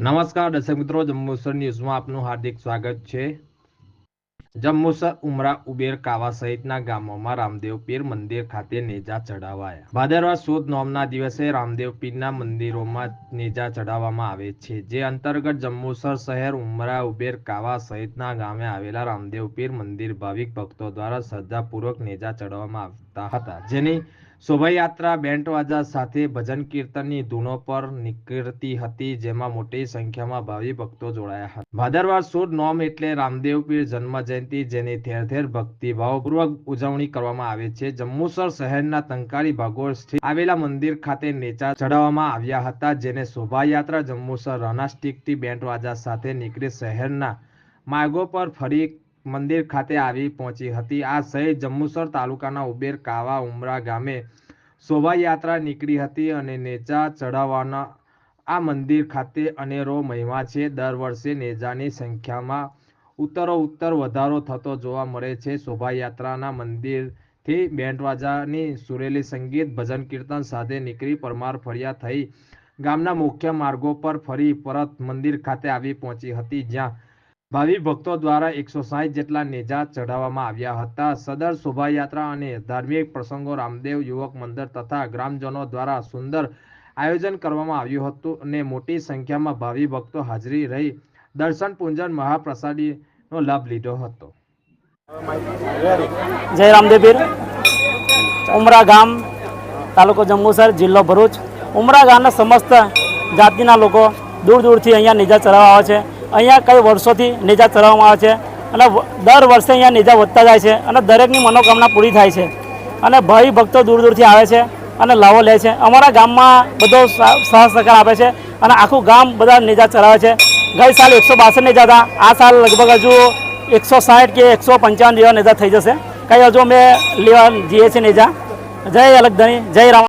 નમસ્કાર, દર્શક મિત્રો જંબુસર ન્યૂઝમાં આપનું હાર્દિક સ્વાગત છે. જંબુસર ઉમરા, ઉબેર, કાવા સહિતના ગામોમાં રામદેવ પીર મંદિર ખાતે નેજા ચડાવાયા ભાદરવા સુદ નોમના દિવસે રામદેવ પીરના મંદિરોમાં નેજા ચડાવવામાં આવે છે, જે અંતર્ગત જંબુસર શહેર ઉમરા, ઉબેર, કાવા સહિતના ગામે આવેલા રામદેવ પીર મંદિર ભાવિક ભક્તો દ્વારા શ્રદ્ધાપૂર્વક નેજા ચડાવવામાં આવતા હતા. જેની શોભાયાત્રા બેન્ડ વાજા સાથે ભજન કીર્તનની ધૂનો પર નીકળતી હતી, જેમાં મોટી સંખ્યામાં ભાવિ ભક્તો જોડાયા હતા. ભાદરવા સુદ નોમ એટલે રામદેવ જન્મ જયંતિ, જેની ઠેર ઠેર ભક્તિભાવપૂર્વક ઉજવણી કરવામાં આવે છે. જમ્મુસર શહેરના તંકારી ભાગોળ સ્થિત આવેલા મંદિર ખાતે નેચા ચડાવવામાં આવ્યા હતા, જેને શોભાયાત્રા જંબુસર રનાસ્ટિકથી બેન્ડ વાજા સાથે નીકળી શહેરના માર્ગો પર ફરી મંદિર ખાતે આવી પહોંચી હતી. આ સહિત જંબુસર તાલુકાના ઉબેર કાવા ઉમરા ગામે શોભાયાત્રા નીકળી હતી અને નેજા ચઢાવવાના આ મંદિર ખાતે અનેરો મહિમા છે. દર વર્ષે નેજાની સંખ્યામાં ઉત્તરો ઉત્તર વધારો થતો જોવા મળે છે. શોભાયાત્રાના મંદિરથી બેન્ડવાજાની સુરેલી સંગીત, ભજન, કીર્તન સાથે નીકળી પરમાર ફર્યા થઈ ગામના મુખ્ય માર્ગો પર ફરી પરત મંદિર ખાતે આવી પહોંચી હતી. જ્યાં ભાવિ ભક્તો દ્વારા એકસો સાહીઠ જેટલા નેજા ચઢાવવામાં આવ્યા હતા. સદર શોભાયાત્રા અને ધાર્મિક પ્રસંગો રામદેવ યુવક મંદિર તથા ગ્રામજનો દ્વારા સુંદર આયોજન કરવામાં આવ્યું હતું અને મોટી સંખ્યામાં ભાવિ ભક્તો હાજરી રહી દર્શન પૂજન મહાપ્રસાદીનો લાભ લીધો હતો. જય રામદેવીર ઉમરા ગામ, તાલુકો જંબુસર, જિલ્લો ભરૂચ. ઉમરા ગામના સમસ્ત જાતિના લોકો દૂર દૂરથી અહીંયા નેજા ચઢાવવા આવે છે. અહીંયા કઈ વર્ષોથી નેજા ચલાવવામાં આવે છે અને દર વર્ષે અહીંયા નેજા વધતા જાય છે અને દરેકની મનોકામના પૂરી થાય છે અને ભાઈ ભક્તો દૂર દૂરથી આવે છે અને લાવો લે છે. અમારા ગામમાં બધો સહ સહકાર આપે છે અને આખું ગામ બધા નેજા ચલાવે છે. ગઈ સાલ એકસો બાસઠ નેજા હતા. આ સાલ લગભગ હજુ એકસો સાઠ કે એકસો પંચાવન જેવા નેજા થઈ જશે. કઈ હજુ અમે લેવા જઈએ છીએ નેજા. જય અલગધણી, જય રામ.